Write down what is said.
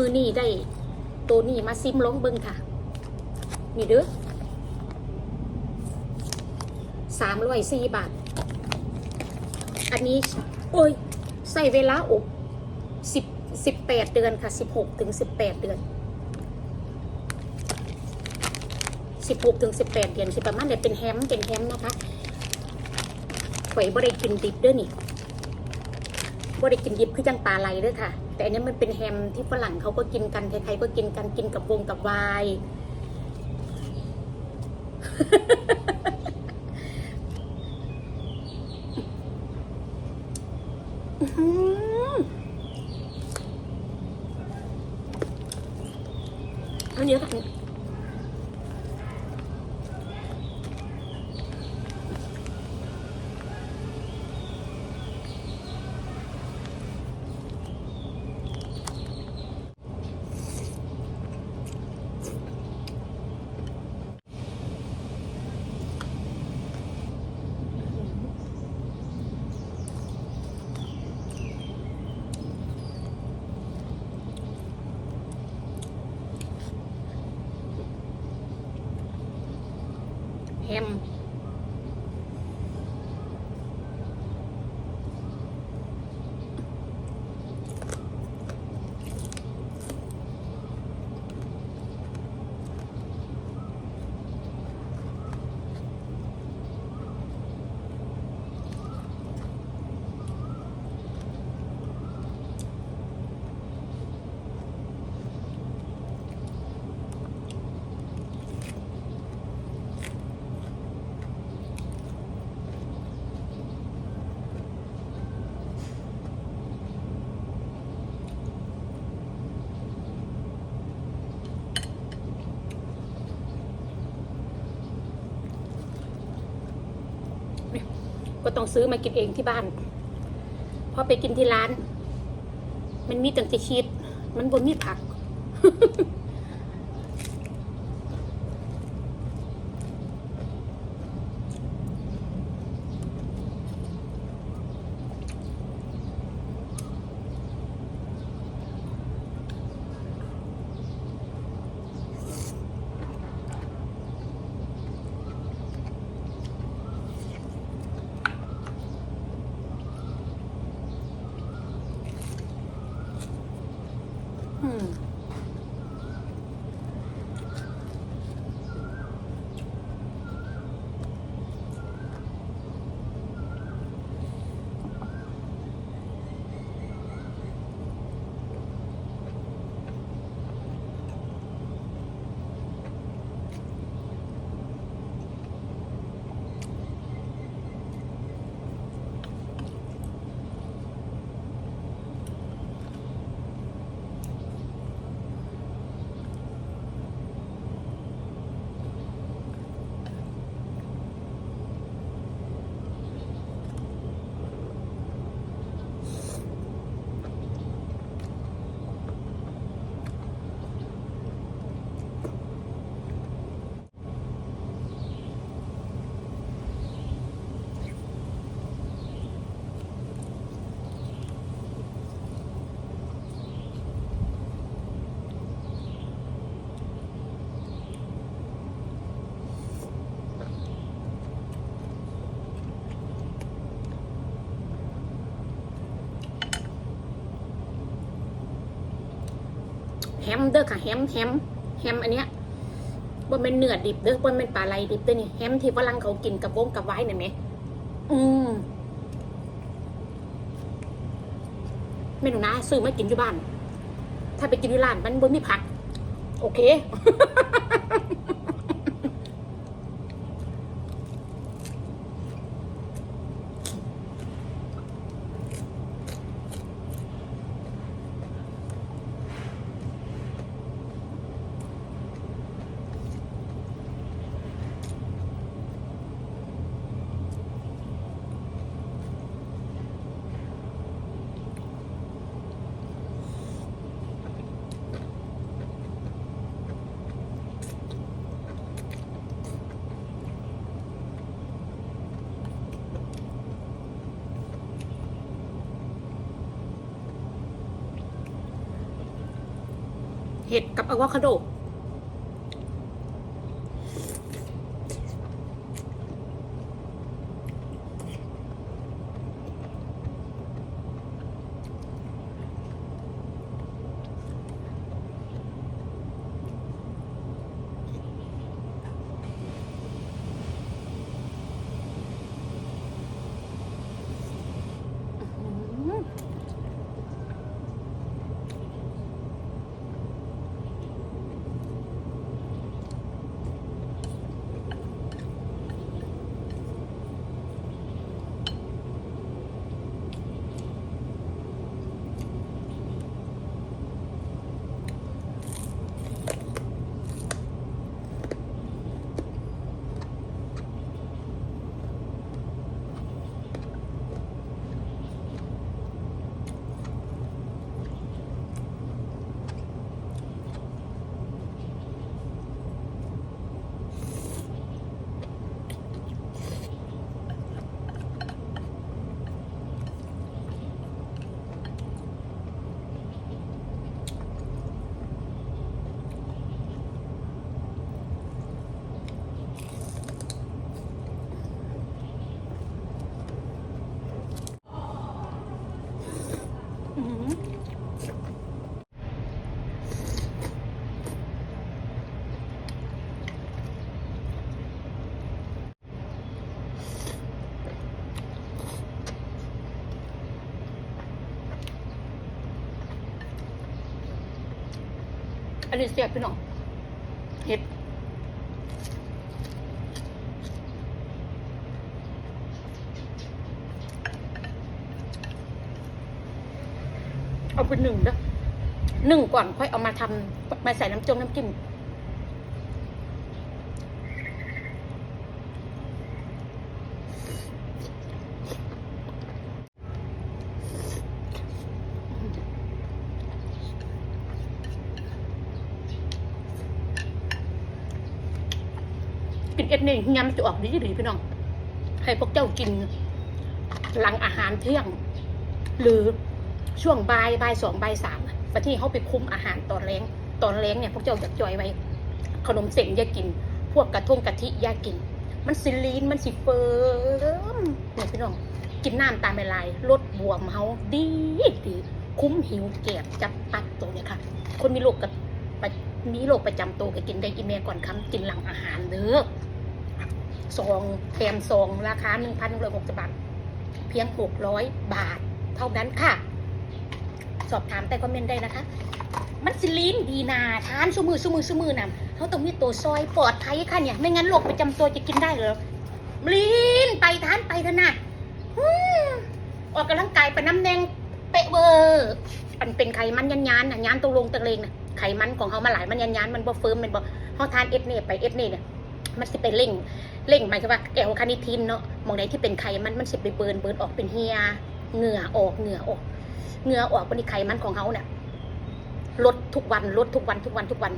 มือนี่ได้ตัวนี้มาซิมลงเบิ้งค่ะ นี่เด้อสามร้อยสี่บาท อันนี้ โอ้ย ใส่เวลาอบสิบสิบแปดเดือนค่ะสิบหกถึงสิบแปดเดือนสิบหกถึงสิบแปดเดือนสิประมาณเนี่ยเป็นแฮมเป็นแฮมนะคะข่อยบ่ได้กินดิบเด้วยนี่ บ่าได้กินดิบคือจังปลาไหลเด้วยค่ะ แต่อันนี้มันเป็นแฮมที่ฝรั่งเขาก็กินกันใครๆก็กินกันกินกับวงกับวายอื้อหือเเยอะค่ะแฮม ก็ต้องซื้อมากินเองที่บ้านพอไปกินที่ร้าน มันมีตั้งแต่ชีสมันบนมีผัก แฮมเด้อค่ะแฮมแฮมแฮมอันเนี้ยบนเป็นเนื้อดิบเด้อบนเป็นปลาไหลดิบเด้อนี่แฮมที่ฝรั่งเขากินกับวงกับไว้เนี่ยไหมอืมเมนูนะซื้อมากินที่บ้าน ถ้าไปกินที่ร้านมันบนมีผัก โอเค เห็ดกับอะโวคาโด อันนี้เสียบพี่น้องเห็ดเอาไปหนึ่งนะหนึ่งก่อนค่อยเอามาทำมาใส่น้ำจงน้ำจิ้ม กินเอ็ดนี่ยำมันจะออกดีดีพี่น้อง ให้พวกเจ้ากิน หลังอาหารเที่ยง หรือช่วงบ่ายบ่ายสองบ่ายสามปที่เขาไปคุมอาหารตอนแรงตอนแรงเนี่ยพวกเจ้าอยากจอยไว้ ขนมเส้นอย่ากิน พวกกระทงกะทิอย่ากิน มันสิลีนมันสิเฟิร์มเนี่ยพี่น้องกินน้ำตามเวลาลดบวมเฮาดีดีคุ้มหิวแก็บจับปัดตัวเนี่ยค่ะ คนมีโรคกับมีโรคประจำตัวก็กินได้กินเมียก่อนคำกินหลังอาหารเด้อ ซองแถมซองราคาหนึ่งพันหนึ่งร้อยบาท เพียงหกร้อยบาท เท่านั้นค่ะ สอบถามแต่คอมเมนต์ได้นะคะ มันสิลีนดีนาทานสุมือสุมือสุมือนะเขาต้องมีตัวซอยปลอดภัยค่ะเนี่ย ไม่งั้นโรคประจำตัวจะกินได้เหรอลีนไปทานไปเถอะนะอออกกำลังกายไปน้ำแดงเปะเวอร์มันเป็นไขมันยันยานน่ะยานตรงลงตะเลงนะไขมันของเขามาหลายมันยันยานมันบ่เฟิร์มมันบ่เขาทานเอฟเน่ไปเอฟเน่เนี่ยมันสิไปเร่ง เร่งหมายถึงว่าแอลคานิทินเนาะมองในที่เป็นไขมันมันสิไปเบิร์นเบิร์นออกเป็นเฮียเหงื่อออกเหงื่อออกเหงื่อออกวันนี้ไขมันของเขาเนี่ยลดทุกวันลดทุกวันทุกวันทุกวัน